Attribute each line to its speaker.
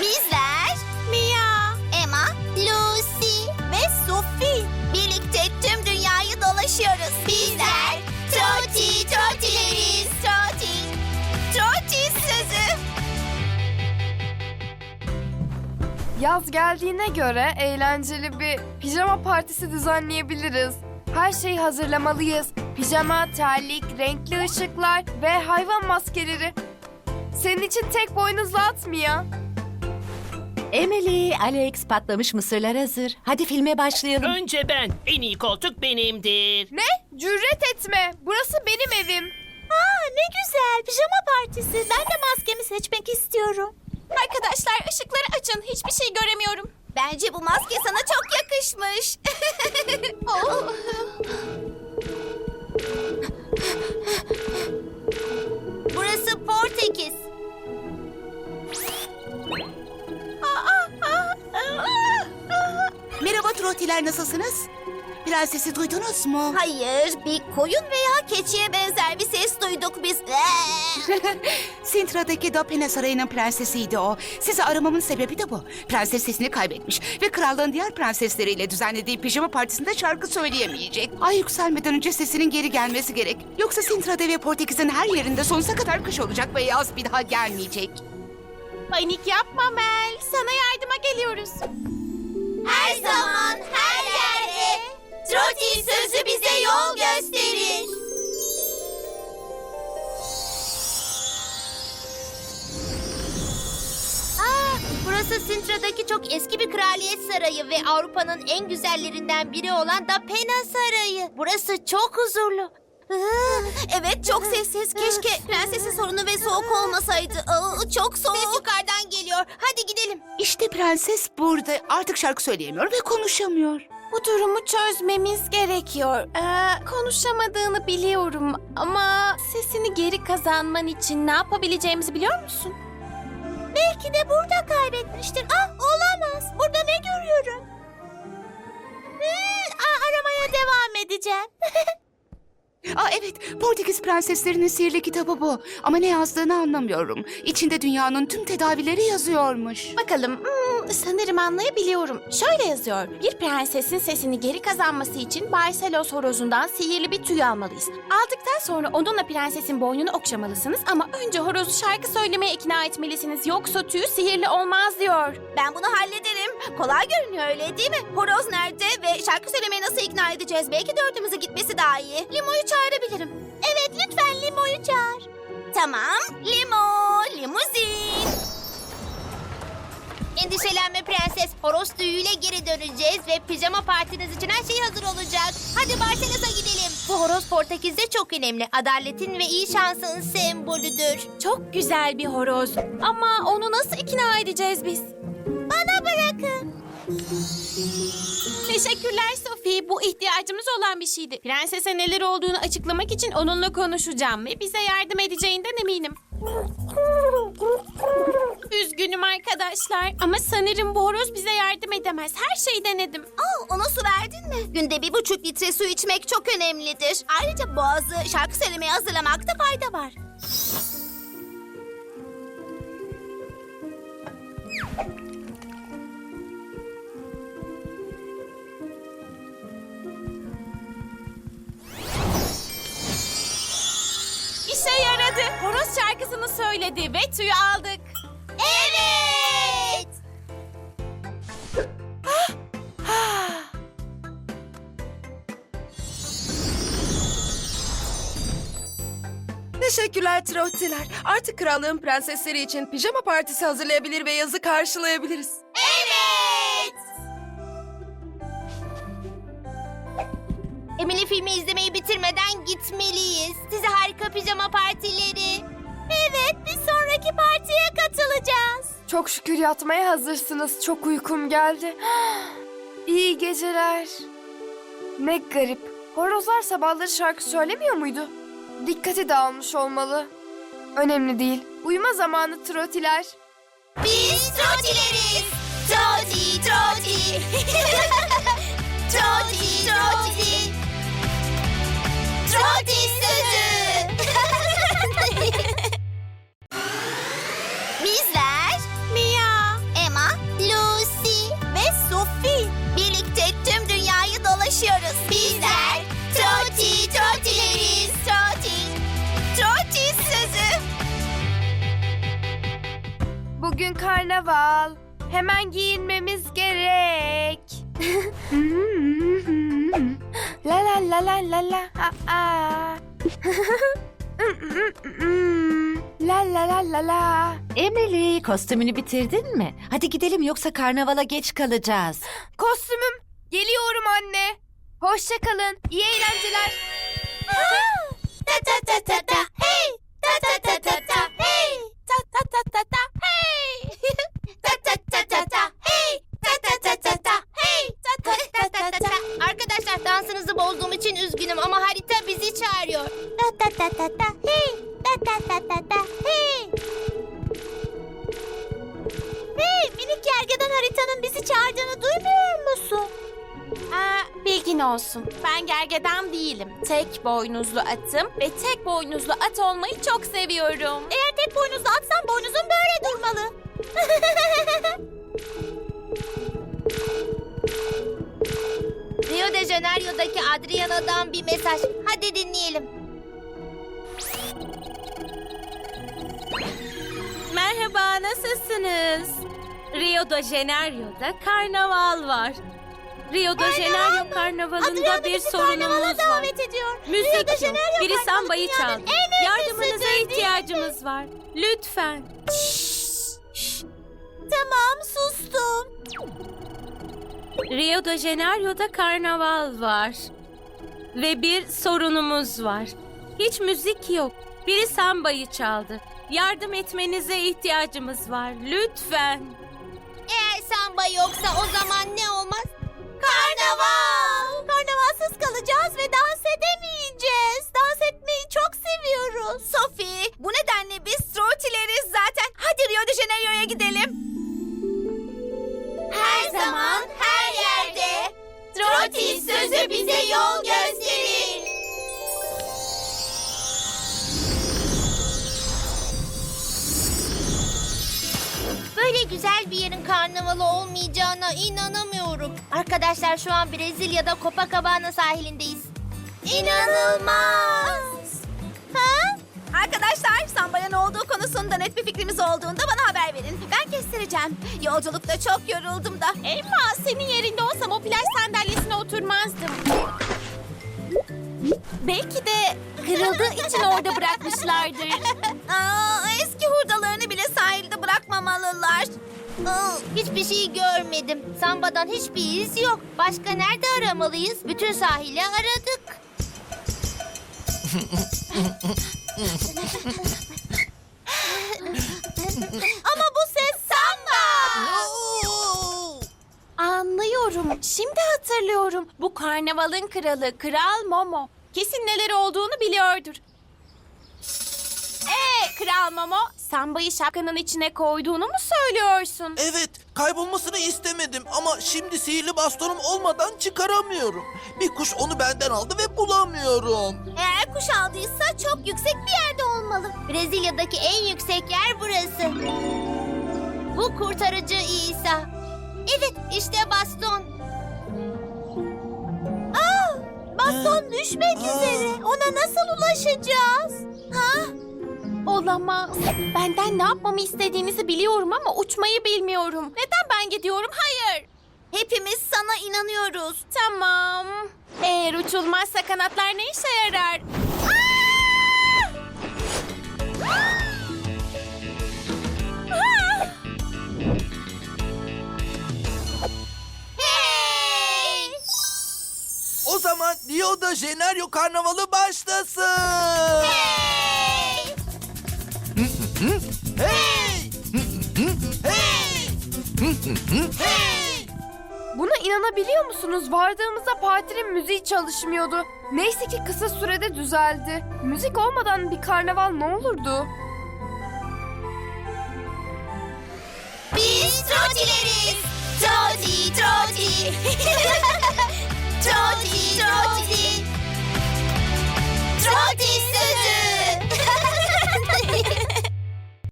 Speaker 1: Bizler Mia, Emma, Lucy ve Sophie. Birlikte tüm dünyayı dolaşıyoruz. Bizler Troti Trotileriz. Troti. Troti sözü.
Speaker 2: Yaz geldiğine göre eğlenceli bir pijama partisi düzenleyebiliriz. Her şeyi hazırlamalıyız. Pijama, terlik, renkli ışıklar ve hayvan maskeleri. Senin için tek boynuzlu atmıyor.
Speaker 3: Emily, Alex patlamış mısırlar hazır. Hadi filme başlayalım.
Speaker 4: Önce ben. En iyi koltuk benimdir.
Speaker 2: Ne? Cüret etme. Burası benim evim.
Speaker 1: Aa ne güzel pijama partisi. Ben de maskemi seçmek istiyorum. Arkadaşlar ışıkları açın. Hiçbir şey göremiyorum. Bence bu maske sana çok yakışmış. Oh.
Speaker 5: Trotiler nasılsınız? Prensesi duydunuz mu?
Speaker 1: Hayır, bir koyun veya keçiye benzer bir ses duyduk biz.
Speaker 5: Sintra'daki Dapena Sarayı'nın prensesiydi o. Sizi aramamın sebebi de bu. Prenses sesini kaybetmiş ve krallığın diğer prensesleriyle düzenlediği pijama partisinde şarkı söyleyemeyecek. Ay yükselmeden önce sesinin geri gelmesi gerek. Yoksa Sintra'da ve Portekiz'in her yerinde sonsuza kadar kış olacak ve yaz bir daha gelmeyecek.
Speaker 1: Panik yapma Mel. Sana yardıma geliyoruz. Troti sözü bize yol gösterir. Aa, burası Sintra'daki çok eski bir kraliyet sarayı ve Avrupa'nın en güzellerinden biri olan Da Pena Sarayı. Burası çok huzurlu. Aa, Evet çok sessiz. Keşke prensesin sorunu ve soğuk olmasaydı. Aa, Çok soğuk. Ses yukarıdan geliyor. Hadi gidelim.
Speaker 5: İşte prenses burada. Artık şarkı söyleyemiyor ve konuşamıyor.
Speaker 6: Bu durumu çözmemiz gerekiyor. Ee, konuşamadığını biliyorum ama sesini geri kazanman için ne yapabileceğimizi biliyor musun?
Speaker 1: Belki de burada kaybetmiştir. Ah olamaz. Burada ne görüyorum? Hmm, aramaya devam edeceğim.
Speaker 5: Aa evet, Portekiz prenseslerinin sihirli kitabı bu. Ama ne yazdığını anlamıyorum. İçinde dünyanın tüm tedavileri yazıyormuş.
Speaker 6: Bakalım, hmm, sanırım anlayabiliyorum. Şöyle yazıyor. Bir prensesin sesini geri kazanması için Barcelos horozundan sihirli bir tüy almalıyız. Aldıktan sonra onunla prensesin boynunu okşamalısınız ama önce horozu şarkı söylemeye ikna etmelisiniz. Yoksa tüy sihirli olmaz diyor.
Speaker 1: Ben bunu hallederim. Kolay görünüyor öyle değil mi? Horoz nerede ve şarkı söylemeye nasıl ikna edeceğiz? Belki dördümüzü gitmesi daha iyi. Limo'yu çağırabilirim. Evet lütfen Limo'yu çağır. Tamam. Limo, limuzin. Endişelenme prenses. Horoz tüyüyle geri döneceğiz ve pijama partiniz için her şey hazır olacak. Hadi Barcelos'a gidelim. Bu horoz Portekiz'de çok önemli. Adaletin ve iyi şansın sembolüdür.
Speaker 6: Çok güzel bir horoz. Ama onu nasıl ikna edeceğiz biz?
Speaker 1: Bana bırakın.
Speaker 6: Teşekkürler Sophie. Bu ihtiyacımız olan bir şeydi. Prensese neler olduğunu açıklamak için onunla konuşacağım ve bize yardım edeceğinden eminim. Üzgünüm arkadaşlar ama sanırım bu horoz bize yardım edemez. Her şeyi denedim.
Speaker 1: Aa, ona su verdin mi? Günde bir buçuk litre su içmek çok önemlidir. Ayrıca boğazı şarkı söylemeye hazırlamakta fayda var.
Speaker 6: Horoz şarkısını söyledi ve tüyü aldık.
Speaker 1: Evet!
Speaker 2: Teşekkürler Trottiler. Artık krallığın prensesleri için pijama partisi hazırlayabilir ve yazı karşılayabiliriz.
Speaker 1: Evet! Emily filmi izlemeyi bitirmeden gitmeliyiz. Size harika pijama partileri. Evet, bir sonraki partiye katılacağız.
Speaker 2: Çok şükür yatmaya hazırsınız. Çok uykum geldi. İyi geceler. Ne garip. Horozlar sabahları şarkı söylemiyor muydu? Dikkati dağılmış olmalı. Önemli değil. Uyuma zamanı trotiler.
Speaker 1: Biz trotileriz. Troti, troti. troti, troti. Troti sözü. Bizler
Speaker 6: Mia,
Speaker 1: Emma, Lucy ve Sophie birlikte tüm dünyayı dolaşıyoruz. Bizler Troti Trotileriz. Troti. Troti sözü.
Speaker 2: Bugün karnaval. Hemen giyinmemiz gerek. la la la la la la. Aa. la la la la la.
Speaker 3: Emily kostümünü bitirdin mi? Hadi gidelim yoksa karnavala geç kalacağız.
Speaker 2: Kostümüm. Geliyorum anne. Hoşça kalın. İyi eğlenceler.
Speaker 1: Ta ta ta ta ta hey. Ta ta ta ta ta hey. Ta ta ta ta ta hey. Ta ta ta ta ta hey. Ta ta ta ta ta hey. Ta ta ta ta ta. Arkadaşlar dansınızı bozduğum için üzgünüm ama harita bizi çağırıyor. Ta ta ta ta ta hey. Ta ta ta ta ta hey. Hey minik gergedan haritanın bizi çağırdığını duymuyor musun?
Speaker 6: Aa, bilgin olsun. Ben gergedan değilim. Tek boynuzlu atım ve tek boynuzlu at olmayı çok seviyorum.
Speaker 1: Eğer tek boynuzlu atsan boynuzun böyle durmalı. Rio de Janeiro'daki Adriano'dan bir mesaj. Hadi dinleyelim.
Speaker 7: Nasılsınız? Rio de Janeiro'da karnaval var. Rio de Janeiro karnavalında bir sorunumuz var.
Speaker 1: ediyor.
Speaker 7: Müzik yok. Biri sambayı çaldı. Yardımınıza ihtiyacımız var. Lütfen.
Speaker 1: Tamam sustum.
Speaker 7: Rio de Janeiro'da karnaval var. Ve bir sorunumuz var. Hiç müzik yok. Biri sambayı çaldı. Yardım etmenize ihtiyacımız var. Lütfen.
Speaker 1: Eğer samba yoksa o zaman ne olmaz? Karnaval. Karnavalsız kalacağız ve dans edemeyeceğiz. Dans etmeyi çok seviyoruz. Güzel bir yerin karnavalı olmayacağına inanamıyorum. Arkadaşlar şu an Brezilya'da Copacabana sahilindeyiz. İnanılmaz. Ha? Arkadaşlar Sambaya ne olduğu konusunda net bir fikrimiz olduğunda bana haber verin. Ben kestireceğim. Yolculukta çok yoruldum da.
Speaker 6: Emma senin yerinde olsam o plaj sandalyesine oturmazdım. Belki de kırıldığı için orada bırakmışlardır.
Speaker 1: Aa, eski hurdalarını bile sahilde bırakmamalılar. Aa, hiçbir şey görmedim. Samba'dan hiçbir iz yok. Başka nerede aramalıyız? Bütün sahili aradık. Ama bu ses Samba!
Speaker 6: Anlıyorum. Şimdi hatırlıyorum. Bu karnavalın kralı Kral Momo. Kesin neler olduğunu biliyordur. Kral Momo, sambayı şapkanın içine koyduğunu mu söylüyorsun?
Speaker 8: Evet, kaybolmasını istemedim ama şimdi sihirli bastonum olmadan çıkaramıyorum. Bir kuş onu benden aldı ve bulamıyorum.
Speaker 1: Eğer kuş aldıysa çok yüksek bir yerde olmalı. Brezilya'daki en yüksek yer burası. Bu kurtarıcı İsa. Evet işte baston. Aa, baston düşmek üzere. Ona nasıl ulaşacağız? Ha?
Speaker 6: Olamaz. Benden ne yapmamı istediğinizi biliyorum ama uçmayı bilmiyorum. Neden ben gidiyorum? Hayır.
Speaker 1: Hepimiz sana inanıyoruz.
Speaker 6: Tamam. Eğer uçulmazsa kanatlar ne işe yarar?
Speaker 1: Hey!
Speaker 8: O zaman Rio de Janeiro karnavalı başlasın.
Speaker 1: Hey!
Speaker 2: Buna inanabiliyor musunuz? Vardığımızda partinin müziği çalışmıyordu. Neyse ki kısa sürede düzeldi. Müzik olmadan bir karnaval ne olurdu?
Speaker 1: Biz trotileriz. Troti, troti. troti, troti. Troti sözü.